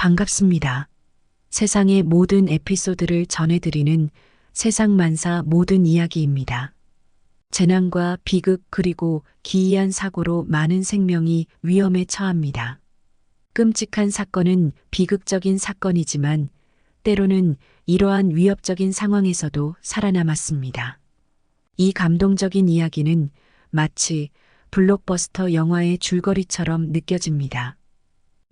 반갑습니다. 세상의 모든 에피소드를 전해드리는 세상 만사 모든 이야기입니다. 재난과 비극 그리고 기이한 사고로 많은 생명이 위험에 처합니다. 끔찍한 사건은 비극적인 사건이지만 때로는 이러한 위협적인 상황에서도 살아남았습니다. 이 감동적인 이야기는 마치 블록버스터 영화의 줄거리처럼 느껴집니다.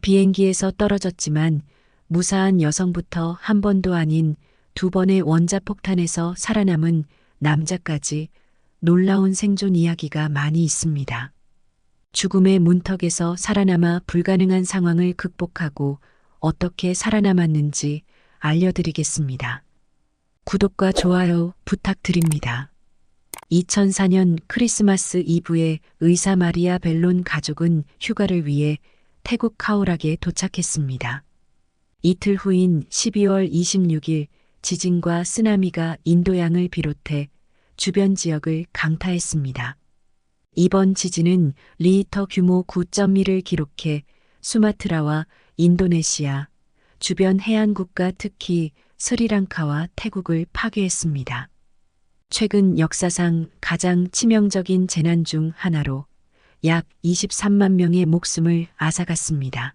비행기에서 떨어졌지만 무사한 여성부터 한 번도 아닌 두 번의 원자폭탄에서 살아남은 남자까지 놀라운 생존 이야기가 많이 있습니다. 죽음의 문턱에서 살아남아 불가능한 상황을 극복하고 어떻게 살아남았는지 알려드리겠습니다. 구독과 좋아요 부탁드립니다. 2004년 크리스마스 이브에 의사 마리아 벨론 가족은 휴가를 위해 태국 카오락에 도착했습니다. 이틀 후인 12월 26일 지진과 쓰나미가 인도양을 비롯해 주변 지역을 강타했습니다. 이번 지진은 리히터 규모 9.1을 기록해 수마트라와 인도네시아, 주변 해안국가 특히 스리랑카와 태국을 파괴했습니다. 최근 역사상 가장 치명적인 재난 중 하나로 약 23만 명의 목숨을 앗아갔습니다.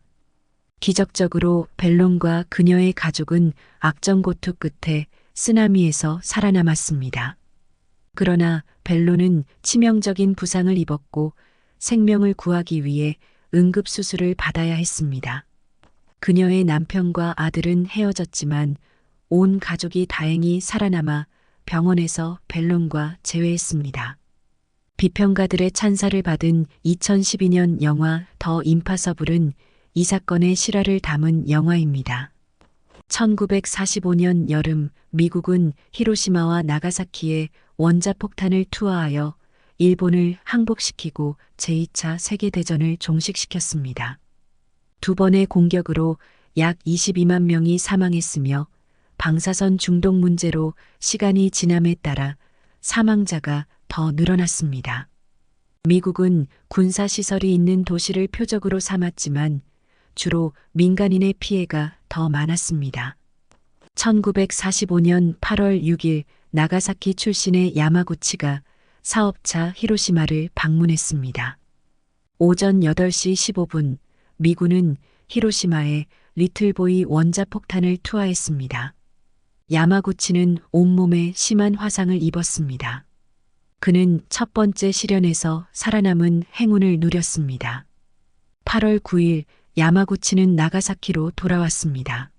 기적적으로 벨론과 그녀의 가족은 악정고투 끝에 쓰나미에서 살아남았습니다. 그러나 벨론은 치명적인 부상을 입었고 생명을 구하기 위해 응급수술을 받아야 했습니다. 그녀의 남편과 아들은 헤어졌지만 온 가족이 다행히 살아남아 병원에서 벨론과 재회했습니다. 비평가들의 찬사를 받은 2012년 영화 더 임파서블은 이 사건의 실화를 담은 영화입니다. 1945년 여름 미국은 히로시마와 나가사키에 원자폭탄을 투하하여 일본을 항복시키고 제2차 세계대전을 종식시켰습니다. 두 번의 공격으로 약 22만 명이 사망했으며 방사선 중독 문제로 시간이 지남에 따라 사망자가 더 늘어났습니다. 미국은 군사시설이 있는 도시를 표적으로 삼았지만 주로 민간인의 피해가 더 많았습니다. 1945년 8월 6일 나가사키 출신의 야마구치가 사업차 히로시마를 방문했습니다. 오전 8시 15분 미군은 히로시마에 리틀보이 원자폭탄을 투하했습니다. 야마구치는 온몸에 심한 화상을 입었습니다. 그는 첫 번째 시련에서 살아남은 행운을 누렸습니다. 8월 9일 야마구치는 나가사키로 돌아왔습니다.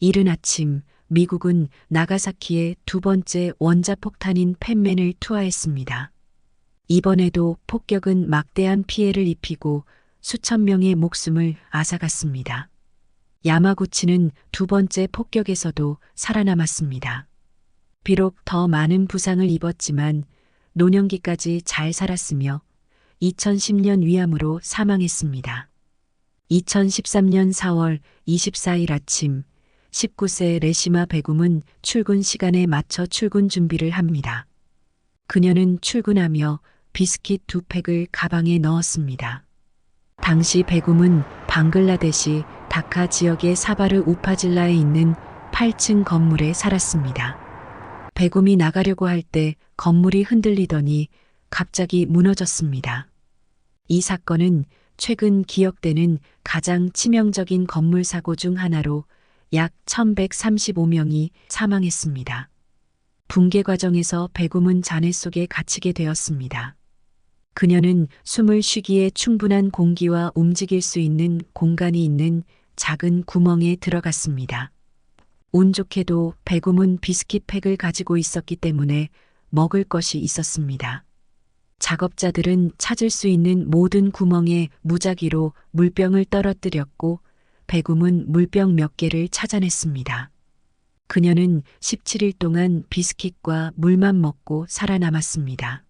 이른 아침 미국은 나가사키에 두 번째 원자폭탄인 펜맨을 투하했습니다. 이번에도 폭격은 막대한 피해를 입히고 수천 명의 목숨을 앗아갔습니다. 야마구치는 두 번째 폭격에서도 살아남았습니다. 비록 더 많은 부상을 입었지만 노년기까지 잘 살았으며 2010년 위암으로 사망했습니다. 2013년 4월 24일 아침 19세 레시마 베굼은 출근 시간에 맞춰 출근 준비를 합니다. 그녀는 출근하며 비스킷 두 팩을 가방에 넣었습니다. 당시 베굼은 방글라데시 다카 지역의 사바르 우파질라에 있는 8층 건물에 살았습니다. 베굼이 나가려고 할 때 건물이 흔들리더니 갑자기 무너졌습니다. 이 사건은 최근 기억되는 가장 치명적인 건물 사고 중 하나로 약 1135명이 사망했습니다. 붕괴 과정에서 배굼은 잔해 속에 갇히게 되었습니다. 그녀는 숨을 쉬기에 충분한 공기와 움직일 수 있는 공간이 있는 작은 구멍에 들어갔습니다. 운 좋게도 배굼은 비스킷 팩을 가지고 있었기 때문에 먹을 것이 있었습니다. 작업자들은 찾을 수 있는 모든 구멍에 무작위로 물병을 떨어뜨렸고 배굼은 물병 몇 개를 찾아냈습니다. 그녀는 17일 동안 비스킷과 물만 먹고 살아남았습니다.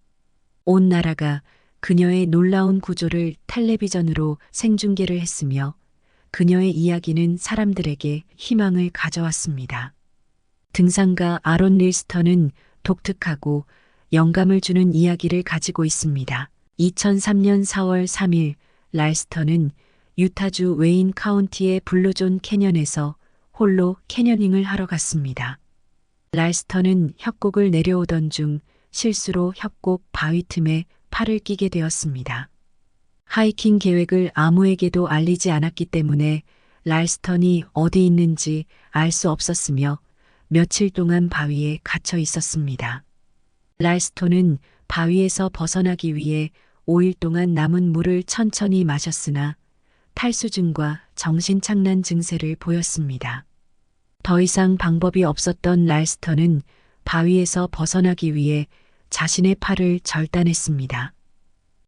온 나라가 그녀의 놀라운 구조를 텔레비전으로 생중계를 했으며 그녀의 이야기는 사람들에게 희망을 가져왔습니다. 등산가 아론 릴스터는 독특하고 영감을 주는 이야기를 가지고 있습니다. 2003년 4월 3일 랄스터는 유타주 웨인 카운티의 블루존 캐년에서 홀로 캐녀닝을 하러 갔습니다. 랄스턴은 협곡을 내려오던 중 실수로 협곡 바위 틈에 팔을 끼게 되었습니다. 하이킹 계획을 아무에게도 알리지 않았기 때문에 랄스턴이 어디 있는지 알 수 없었으며 며칠 동안 바위에 갇혀 있었습니다. 랄스톤은 바위에서 벗어나기 위해 5일 동안 남은 물을 천천히 마셨으나 탈수증과 정신착란 증세를 보였습니다. 더 이상 방법이 없었던 랄스턴은 바위에서 벗어나기 위해 자신의 팔을 절단했습니다.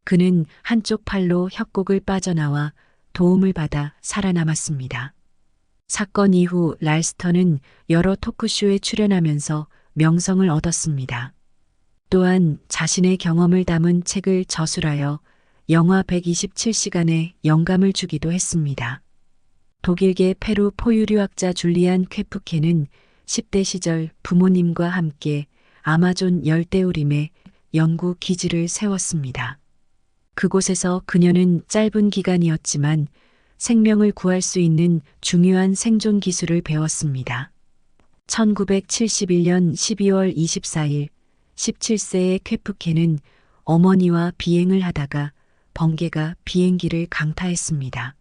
그는 한쪽 팔로 협곡을 빠져나와 도움을 받아 살아남았습니다. 사건 이후 랄스턴은 여러 토크쇼에 출연하면서 명성을 얻었습니다. 또한 자신의 경험을 담은 책을 저술하여 영화 127시간에 영감을 주기도 했습니다. 독일계 페루 포유류학자 줄리안 쾌프케는 10대 시절 부모님과 함께 아마존 열대우림에 연구 기지를 세웠습니다. 그곳에서 그녀는 짧은 기간이었지만 생명을 구할 수 있는 중요한 생존 기술을 배웠습니다. 1971년 12월 24일 17세의 쾌프케는 어머니와 비행을 하다가 번개가 비행기를 강타했습니다.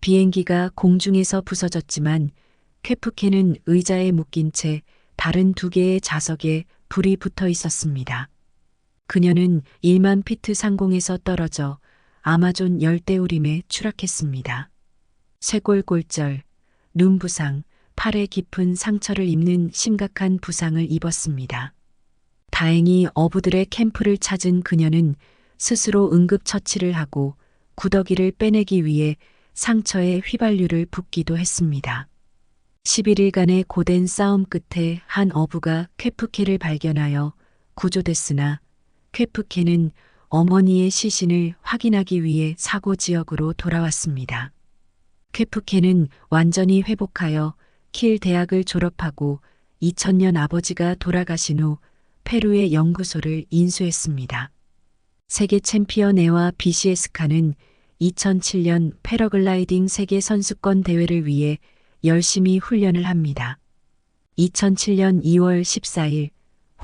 비행기가 공중에서 부서졌지만 쾌프케는 의자에 묶인 채 다른 두 개의 자석에 불이 붙어 있었습니다. 그녀는 1만 피트 상공에서 떨어져 아마존 열대우림에 추락했습니다. 쇄골골절, 눈 부상, 팔에 깊은 상처를 입는 심각한 부상을 입었습니다. 다행히 어부들의 캠프를 찾은 그녀는 스스로 응급처치를 하고 구더기를 빼내기 위해 상처에 휘발유를 붓기도 했습니다. 11일간의 고된 싸움 끝에 한 어부가 쾌프케를 발견하여 구조됐으나 쾌프케는 어머니의 시신을 확인하기 위해 사고 지역으로 돌아왔습니다. 쾌프케는 완전히 회복하여 킬 대학을 졸업하고 2000년 아버지가 돌아가신 후 페루의 연구소를 인수했습니다. 세계 챔피언에와 BCS카는 2007년 패러글라이딩 세계 선수권 대회를 위해 열심히 훈련을 합니다. 2007년 2월 14일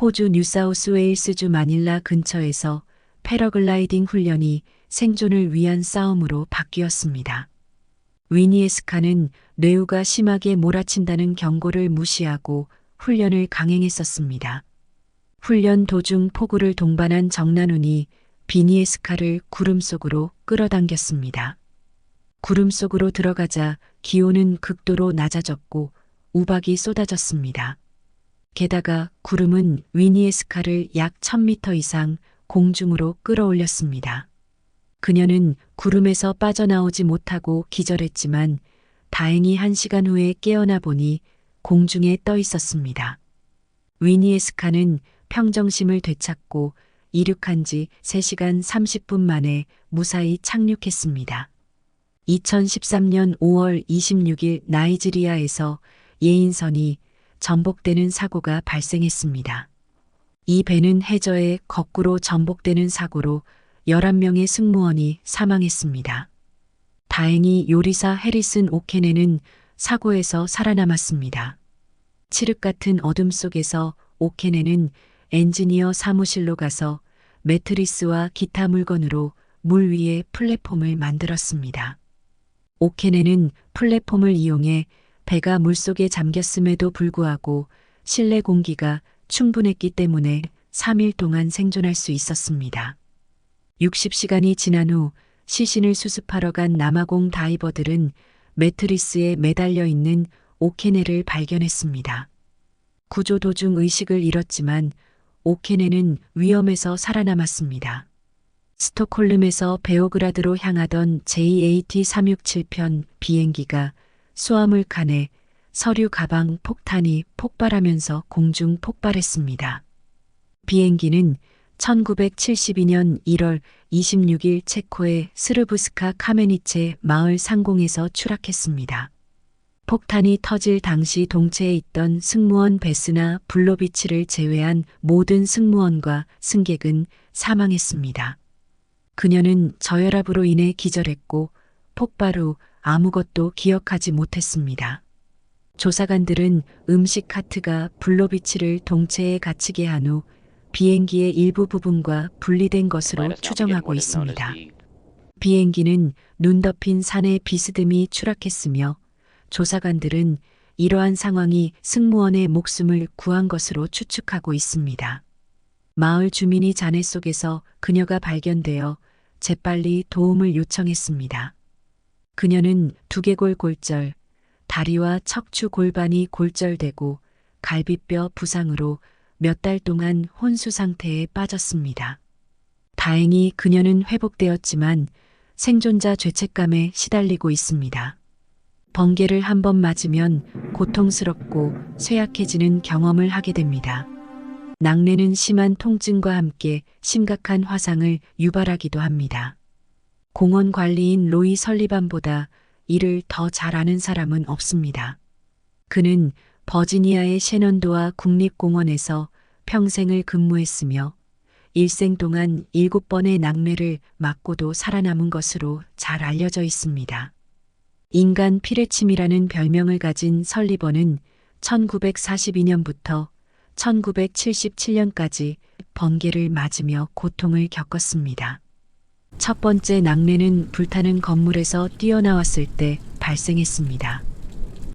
호주 뉴사우스웨일스주 마닐라 근처에서 패러글라이딩 훈련이 생존을 위한 싸움으로 바뀌었습니다. 위니에스카는 뇌우가 심하게 몰아친다는 경고를 무시하고 훈련을 강행했었습니다. 훈련 도중 폭우를 동반한 정난운이 비니에스카를 구름 속으로 끌어당겼습니다. 구름 속으로 들어가자 기온은 극도로 낮아졌고 우박이 쏟아졌습니다. 게다가 구름은 위니에스카를 약 1000m 이상 공중으로 끌어올렸습니다. 그녀는 구름에서 빠져나오지 못하고 기절했지만 다행히 한 시간 후에 깨어나 보니 공중에 떠 있었습니다. 위니에스카는 평정심을 되찾고 이륙한 지 3시간 30분 만에 무사히 착륙했습니다. 2013년 5월 26일 나이지리아에서 예인선이 전복되는 사고가 발생했습니다. 이 배는 해저에 거꾸로 전복되는 사고로 11명의 승무원이 사망했습니다. 다행히 요리사 해리슨 오케네는 사고에서 살아남았습니다. 칠흑 같은 어둠 속에서 오케네는 엔지니어 사무실로 가서 매트리스와 기타 물건으로 물 위에 플랫폼을 만들었습니다. 오케네는 플랫폼을 이용해 배가 물속에 잠겼음에도 불구하고 실내 공기가 충분했기 때문에 3일 동안 생존할 수 있었습니다. 60시간이 지난 후 시신을 수습하러 간 남아공 다이버들은 매트리스에 매달려 있는 오케네를 발견했습니다. 구조 도중 의식을 잃었지만 오케네는 위험에서 살아남았습니다. 스톡홀름에서 베오그라드로 향하던 JAT-367편 비행기가 수화물 칸에 서류 가방 폭탄이 폭발하면서 공중 폭발했습니다. 비행기는 1972년 1월 26일 체코의 스르부스카 카메니체 마을 상공에서 추락했습니다. 폭탄이 터질 당시 동체에 있던 승무원 베스나 블로비치를 제외한 모든 승무원과 승객은 사망했습니다. 그녀는 저혈압으로 인해 기절했고 폭발 후 아무것도 기억하지 못했습니다. 조사관들은 음식 카트가 블로비치를 동체에 갇히게 한 후 비행기의 일부 부분과 분리된 것으로 추정하고 있습니다. 비행기는 눈 덮인 산에 비스듬히 추락했으며 조사관들은 이러한 상황이 승무원의 목숨을 구한 것으로 추측하고 있습니다. 마을 주민이 잔해 속에서 그녀가 발견되어 재빨리 도움을 요청했습니다. 그녀는 두개골 골절, 다리와 척추 골반이 골절되고 갈비뼈 부상으로 몇 달 동안 혼수 상태에 빠졌습니다. 다행히 그녀는 회복되었지만 생존자 죄책감에 시달리고 있습니다. 번개를 한 번 맞으면 고통스럽고 쇠약해지는 경험을 하게 됩니다. 낙뢰는 심한 통증과 함께 심각한 화상을 유발하기도 합니다. 공원 관리인 로이 설리반보다 이를 더 잘 아는 사람은 없습니다. 그는 버지니아의 셰넌도와 국립공원에서 평생을 근무했으며 일생 동안 일곱 번의 낙뢰를 맞고도 살아남은 것으로 잘 알려져 있습니다. 인간 피레침이라는 별명을 가진 설리번은 1942년부터 1977년까지 번개를 맞으며 고통을 겪었습니다. 첫 번째 낙뢰는 불타는 건물에서 뛰어나왔을 때 발생했습니다.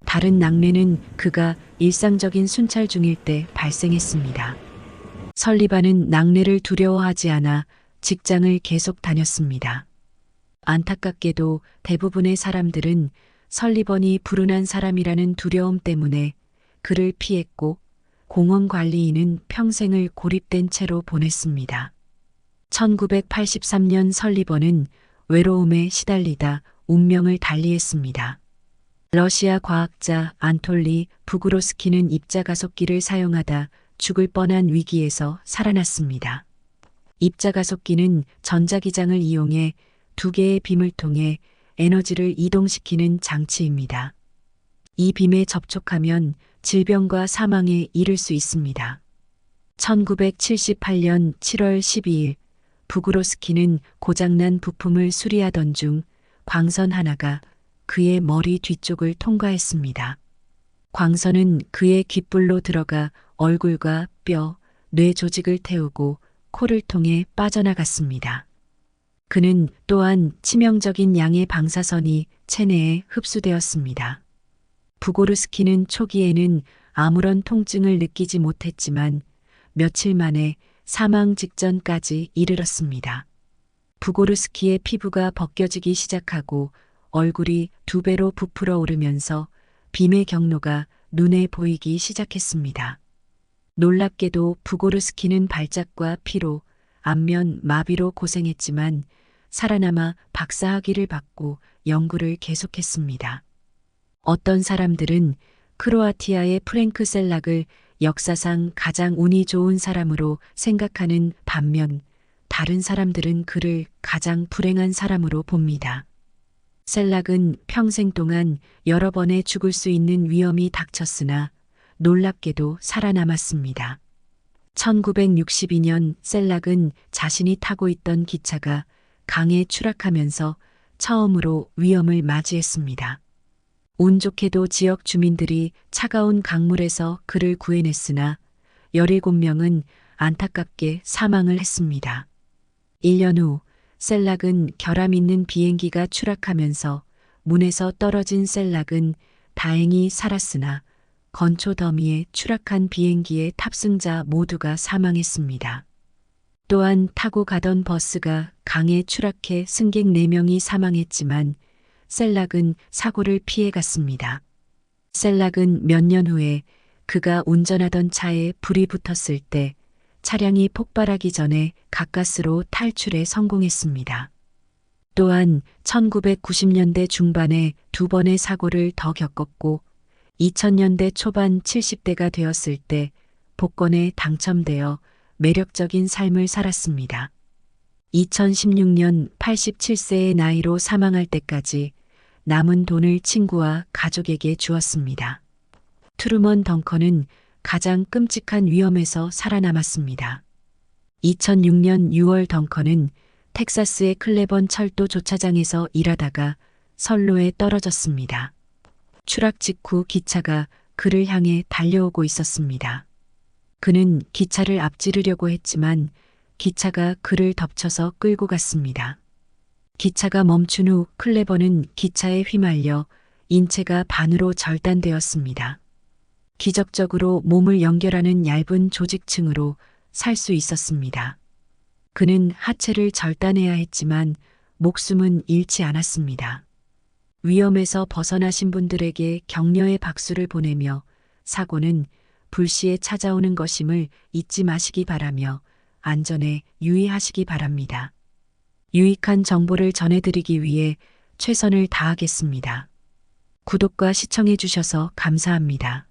다른 낙뢰는 그가 일상적인 순찰 중일 때 발생했습니다. 설리반은 낙뢰를 두려워하지 않아 직장을 계속 다녔습니다. 안타깝게도 대부분의 사람들은 설리번이 불운한 사람이라는 두려움 때문에 그를 피했고 공원 관리인은 평생을 고립된 채로 보냈습니다. 1983년 설리번은 외로움에 시달리다 운명을 달리했습니다. 러시아 과학자 안톨리 부그로스키는 입자가속기를 사용하다 죽을 뻔한 위기에서 살아났습니다. 입자가속기는 전자기장을 이용해 두 개의 빔을 통해 에너지를 이동시키는 장치입니다. 이 빔에 접촉하면 질병과 사망에 이를 수 있습니다. 1978년 7월 12일 부그로스키는 고장난 부품을 수리하던 중 광선 하나가 그의 머리 뒤쪽을 통과했습니다. 광선은 그의 귓불로 들어가 얼굴과 뼈, 뇌 조직을 태우고 코를 통해 빠져나갔습니다. 그는 또한 치명적인 양의 방사선이 체내에 흡수되었습니다. 부고르스키는 초기에는 아무런 통증을 느끼지 못했지만 며칠 만에 사망 직전까지 이르렀습니다. 부고르스키의 피부가 벗겨지기 시작하고 얼굴이 두 배로 부풀어 오르면서 빔의 경로가 눈에 보이기 시작했습니다. 놀랍게도 부고르스키는 발작과 피로, 안면 마비로 고생했지만 살아남아 박사학위를 받고 연구를 계속했습니다. 어떤 사람들은 크로아티아의 프랭크 셀락을 역사상 가장 운이 좋은 사람으로 생각하는 반면 다른 사람들은 그를 가장 불행한 사람으로 봅니다. 셀락은 평생 동안 여러 번의 죽을 수 있는 위험이 닥쳤으나 놀랍게도 살아남았습니다. 1962년 셀락은 자신이 타고 있던 기차가 강에 추락하면서 처음으로 위험을 맞이했습니다. 운 좋게도 지역 주민들이 차가운 강물에서 그를 구해냈으나 17명은 안타깝게 사망을 했습니다. 1년 후 셀락은 결함 있는 비행기가 추락하면서 문에서 떨어진 셀락은 다행히 살았으나 건초 더미에 추락한 비행기의 탑승자 모두가 사망했습니다. 또한 타고 가던 버스가 강에 추락해 승객 4명이 사망했지만 셀락은 사고를 피해 갔습니다. 셀락은 몇 년 후에 그가 운전하던 차에 불이 붙었을 때 차량이 폭발하기 전에 가까스로 탈출에 성공했습니다. 또한 1990년대 중반에 두 번의 사고를 더 겪었고 2000년대 초반 70대가 되었을 때 복권에 당첨되어 매력적인 삶을 살았습니다. 2016년 87세의 나이로 사망할 때까지 남은 돈을 친구와 가족에게 주었습니다. 트루먼 덩커는 가장 끔찍한 위험에서 살아남았습니다. 2006년 6월 덩커는 텍사스의 클레번 철도 조차장에서 일하다가 선로에 떨어졌습니다. 추락 직후 기차가 그를 향해 달려오고 있었습니다. 그는 기차를 앞지르려고 했지만 기차가 그를 덮쳐서 끌고 갔습니다. 기차가 멈춘 후 클레버는 기차에 휘말려 인체가 반으로 절단되었습니다. 기적적으로 몸을 연결하는 얇은 조직층으로 살 수 있었습니다. 그는 하체를 절단해야 했지만 목숨은 잃지 않았습니다. 위험에서 벗어나신 분들에게 격려의 박수를 보내며 사고는 불시에 찾아오는 것임을 잊지 마시기 바라며 안전에 유의하시기 바랍니다. 유익한 정보를 전해드리기 위해 최선을 다하겠습니다. 구독과 시청해 주셔서 감사합니다.